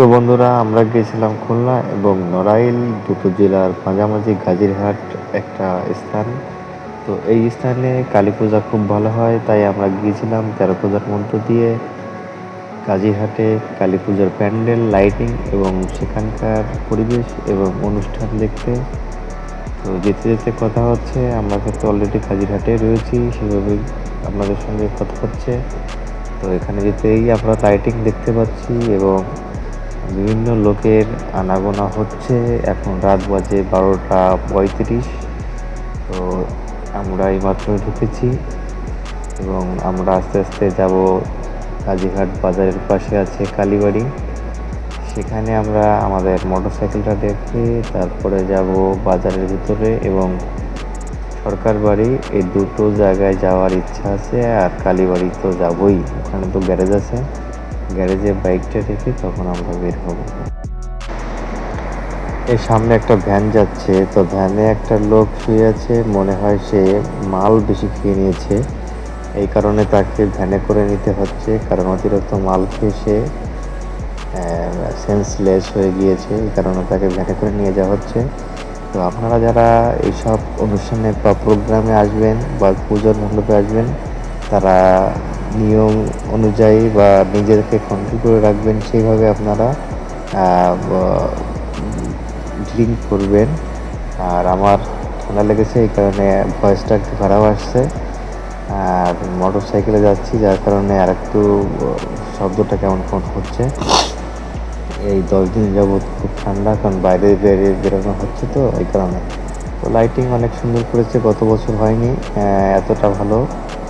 তো বন্ধুরা, আমরা গিয়েছিলাম খুলনা এবং নড়াইল, দুটো জেলার মাঝামাঝি গাজীরহাট একটা স্থান। তো এই স্থানে কালী পূজা খুব ভালো হয়, তাই আমরা গিয়েছিলাম তেরো পূজার মধ্য দিয়ে। গাজীরহাটে কালী পূজার প্যান্ডেল, লাইটিং এবং সেখানকার পরিবেশ এবং অনুষ্ঠান দেখতে। তো যেতে যেতে কথা হচ্ছে, আমরা কিন্তু অলরেডি গাজীরহাটে রয়েছি সেভাবেই আপনাদের সঙ্গে কথা হচ্ছে। তো এখানে যেতেই আমরা লাইটিং দেখতে পাচ্ছি এবং বিভিন্ন লোকের আনাগোনা হচ্ছে। এখন রাত বাজে বারোটা পঁয়ত্রিশ। তো আমরা এইমাত্র ঢুকেছি এবং আমরা আস্তে আস্তে যাব কাজীঘাট বাজারের পাশে আছে কালীবাড়ি। সেখানে আমরা আমাদের মোটর সাইকেলটা রেখে তারপরে যাব বাজারের ভিতরে এবং সরকার বাড়ি। এই দুটো জায়গায় যাওয়ার ইচ্ছা আছে আর কালীবাড়ি তো যাবই। ওখানে তো গ্যারেজ আছে। গ্যারেজে বাইকটা রেখে তখন আমরা বের হব। এই সামনে একটা ভ্যান যাচ্ছে, তো ভ্যানে একটা লোক শুয়ে আছে, মনে হয় সে মাল বেশি খেয়ে নিয়েছে। এই কারণে তাকে ভ্যানে করে নিতে হচ্ছে, কারণ অতিরিক্ত মাল খেয়ে সে সেন্সলেস হয়ে গিয়েছে, এই কারণে তাকে ভ্যানে করে নিয়ে যাওয়া হচ্ছে। তো আপনারা যারা এইসব অনুষ্ঠানে বা প্রোগ্রামে আসবেন বা পুজোর মণ্ডপে আসবেন তারা নিয়ম অনুযায়ী বা নিজেদেরকে কন্ট্রোল করে রাখবেন, সেইভাবে আপনারা ড্রিঙ্ক করবেন। আর আমার ঠান্ডা লেগেছে, এই কারণে ভয়েসটা একটু খারাপ আসছে। আর মোটর সাইকেলে যাচ্ছি, যার কারণে আর একটু শব্দটা কেমন কেমন হচ্ছে। এই দশ দিন যাবৎ খুব ঠান্ডা, কারণ বাইরে বেরিয়ে বেরোনো হচ্ছে তো, এই কারণে। তো লাইটিং অনেক সুন্দর করেছে, গত বছর হয়নি এতটা ভালো।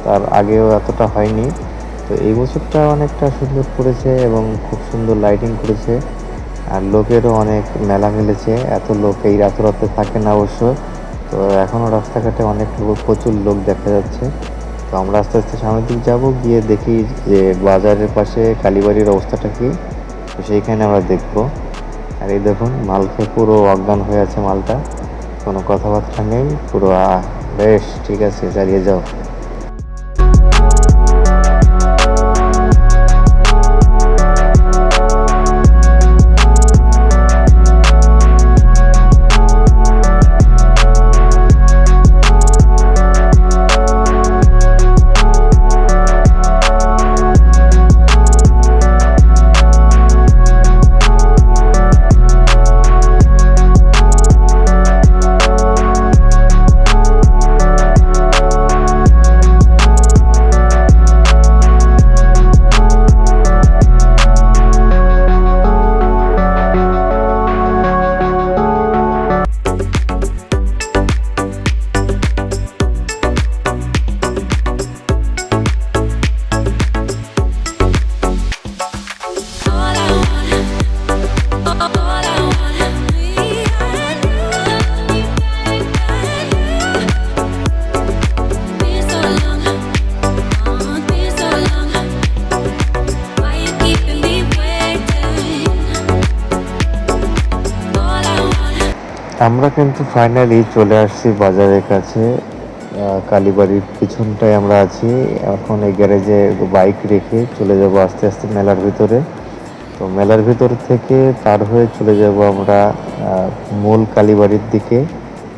তার আগেও এতটা হয়নি। তো এই বছরটা অনেকটা সুন্দর করেছে এবং খুব সুন্দর লাইটিং করেছে। আর লোকেরও অনেক মেলা মিলেছে। এত লোক এই রাত থাকে না অবশ্য। তো এখনও রাস্তাঘাটে অনেক লোক প্রচুর লোক দেখা যাচ্ছে। তো আমরা আস্তে আস্তে সামনের দিক যাব, গিয়ে দেখি যে বাজারের পাশে কালীবাড়ির অবস্থাটা কি। তো সেইখানে আমরা দেখব। আর এই দেখুন মাল খেয়ে পুরো অজ্ঞান হয়ে আছে মালটা। কোনো কথাবার্তা নেই, পুরো বেশ, ঠিক আছে, চালিয়ে যাও। আমরা কিন্তু ফাইনালি চলে আসছি বাজারের কাছে কালীবাড়ির পিছনটায় আমরা আছি। এখন এই গ্যারেজে বাইক রেখে চলে যাব আস্তে আস্তে মেলার ভিতরে। তো মেলার ভিতর থেকে পার হয়ে চলে যাব আমরা মূল কালীবাড়ির দিকে।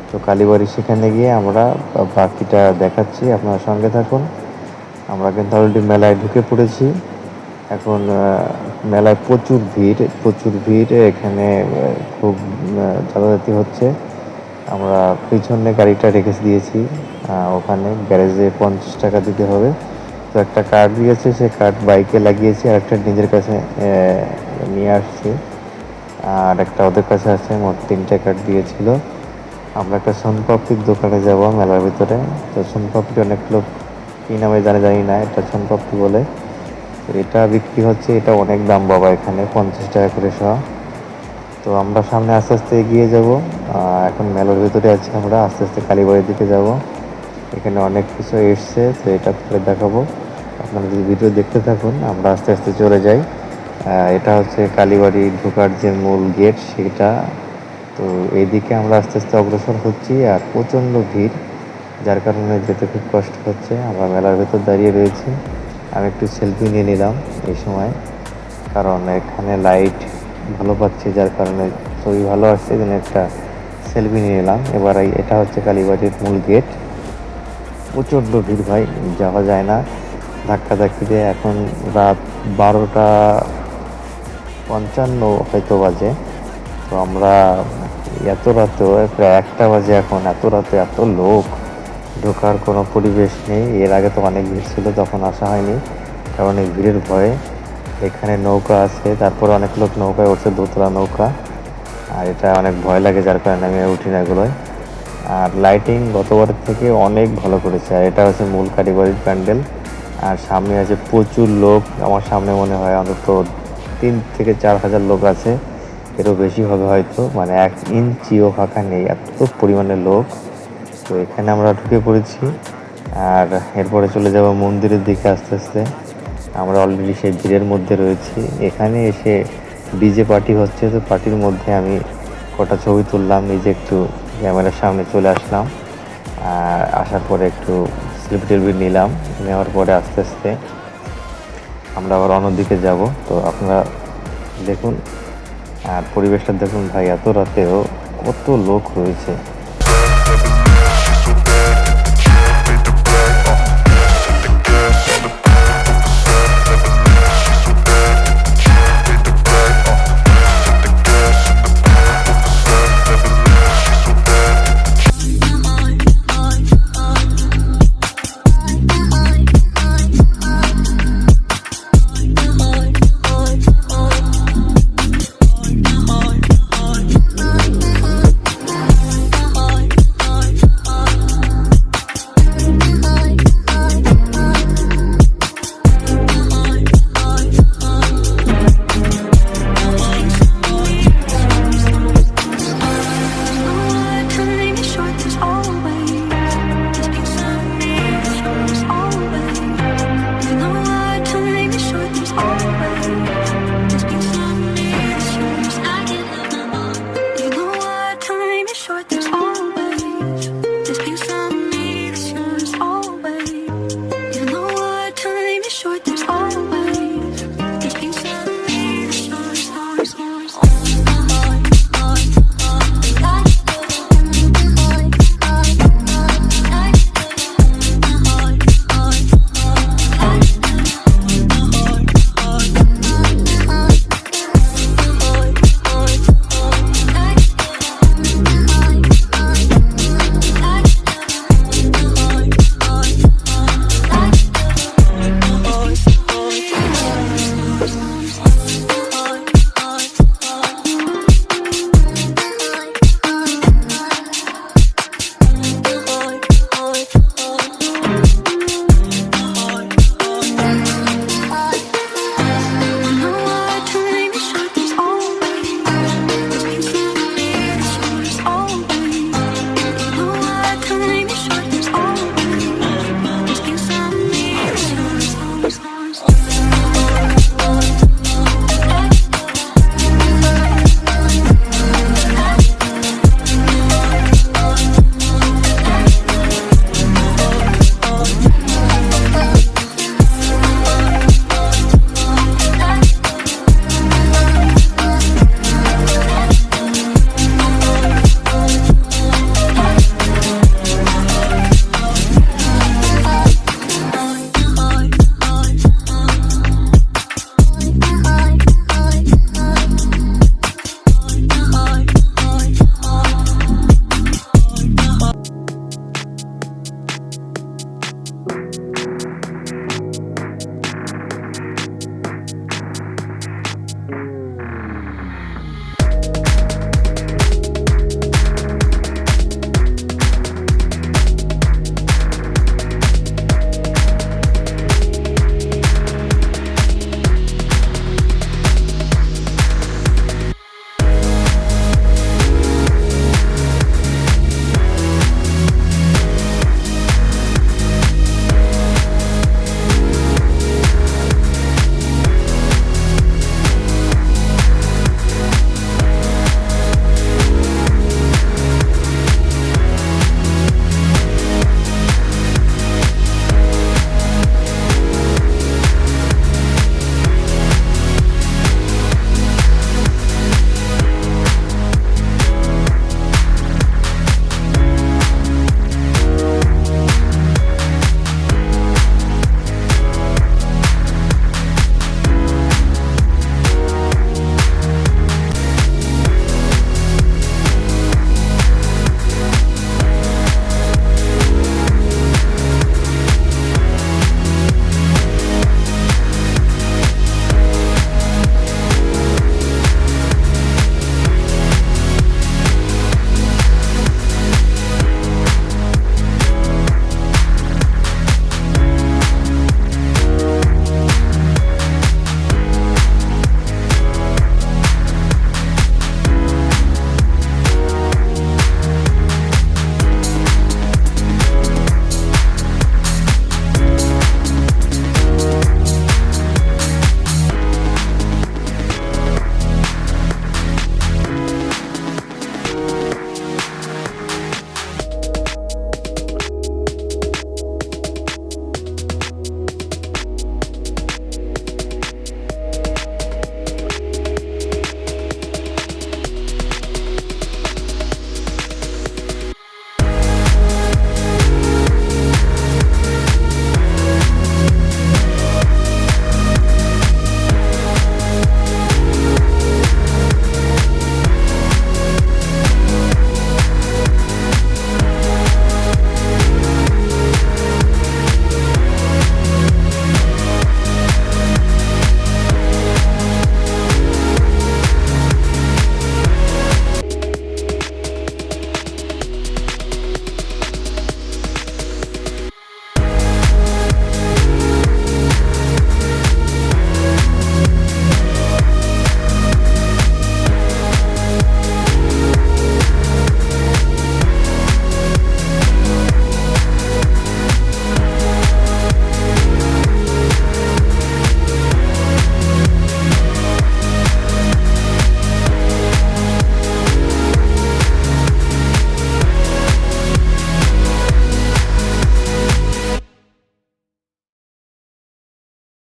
তো কালীবাড়ি সেখানে গিয়ে আমরা বাকিটা দেখাচ্ছি। আপনার সঙ্গে থাকুন। আমরা কিন্তু অলরেডি মেলায় ঢুকে পড়েছি। এখন মেলায় প্রচুর ভিড় প্রচুর ভিড়, এখানে খুব যাতায়াতি হচ্ছে। আমরা পিছনে গাড়িটা রেখে দিয়েছি ওখানে গ্যারেজে পঞ্চাশ টাকা দিতে হবে। তো একটা কার্ড দিয়েছে, সে কার্ড বাইকে লাগিয়েছি, আর একটা নিজের কাছে নিয়ে আসছি। আর একটা ওদের কাছে আছে, মোট তিনটে কার্ড দিয়েছিল। আমরা একটা সোনপাপড়ির দোকানে যাব মেলার ভিতরে। তো সোনপাপড়ি অনেক লোক, কী নামে জানে জানি না, এটা সোনপাপড়ি বলে। এটা বিক্রি হচ্ছে, এটা অনেক দাম বাবা এখানে, পঞ্চাশ টাকা করে সহ তো আমরা সামনে আস্তে আস্তে এগিয়ে যাব। এখন মেলার ভিতরে আছি আমরা, আস্তে আস্তে কালীবাড়ির দিকে যাব। এখানে অনেক কিছু এসছে, তো এটা পরে দেখাবো। আপনারা যদি ভিডিও দেখতে থাকুন, আমরা আস্তে আস্তে চলে যাই। এটা হচ্ছে কালীবাড়ি ঢোকার যে মূল গেট, সেটা। তো এইদিকে আমরা আস্তে আস্তে অগ্রসর হচ্ছি, আর প্রচণ্ড ভিড়, যার কারণে যেতে খুব কষ্ট হচ্ছে। আমরা মেলার ভেতর দাঁড়িয়ে রয়েছি। আমি একটু সেলফি নিয়ে নিলাম এই সময়। কারণ এখানে লাইট ভালো পাচ্ছি, যার কারণে ছবি ভালো আসছে জন্য একটা সেলফি নিয়ে নিলাম। এবার এটা হচ্ছে কালীবাড়ির মূল গেট প্রচণ্ড ভিড় ভাই, যাওয়া যায় না। ধাক্কা ধাক্কিতে এখন রাত বারোটা পঞ্চান্ন হয়তো বাজে। তো আমরা এত রাতেও প্রায় একটা বাজে এখন, এত রাতে এত লোক। ঢোকার কোনো পরিবেশ নেই। এর আগে তো অনেক ভিড় ছিল, তখন আসা হয়নি। কারণ এই ভিড়ের ভয়ে এখানে নৌকা আছে, তারপরে অনেক লোক নৌকায় উঠছে, দোতলা নৌকা। আর এটা অনেক ভয় লাগে, যার কারণে আমি উঠি না এগুলোয়। আর লাইটিং গতবারের থেকে অনেক ভালো করেছে। আর এটা হচ্ছে মূল কারিগরির প্যান্ডেল। আর সামনে আছে প্রচুর লোক। আমার সামনে মনে হয় অন্তত তিন থেকে চার হাজার লোক আছে। এরও বেশি হবে হয়তো। মানে এক ইঞ্চিও ফাঁকা নেই। এত পরিমাণে লোক। তো এখানে আমরা ঢুকে পড়েছি। আর এরপরে চলে যাব মন্দিরের দিকে আস্তে আস্তে। আমরা অলরেডি সেই ভিড়ের মধ্যে রয়েছি। এখানে এসে ডিজে পার্টি হচ্ছে, তো পার্টির মধ্যে আমি কটা ছবি তুললাম। নিজে একটু ক্যামেরার সামনে চলে আসলাম। আর আসার পরে একটু সেলফি টেলফি নিলাম। নেওয়ার পরে আস্তে আস্তে আমরা আবার অন্যদিকে যাব। তো আপনারা দেখুন, আর পরিবেশটা দেখুন ভাই, এত রাতেও কত লোক রয়েছে।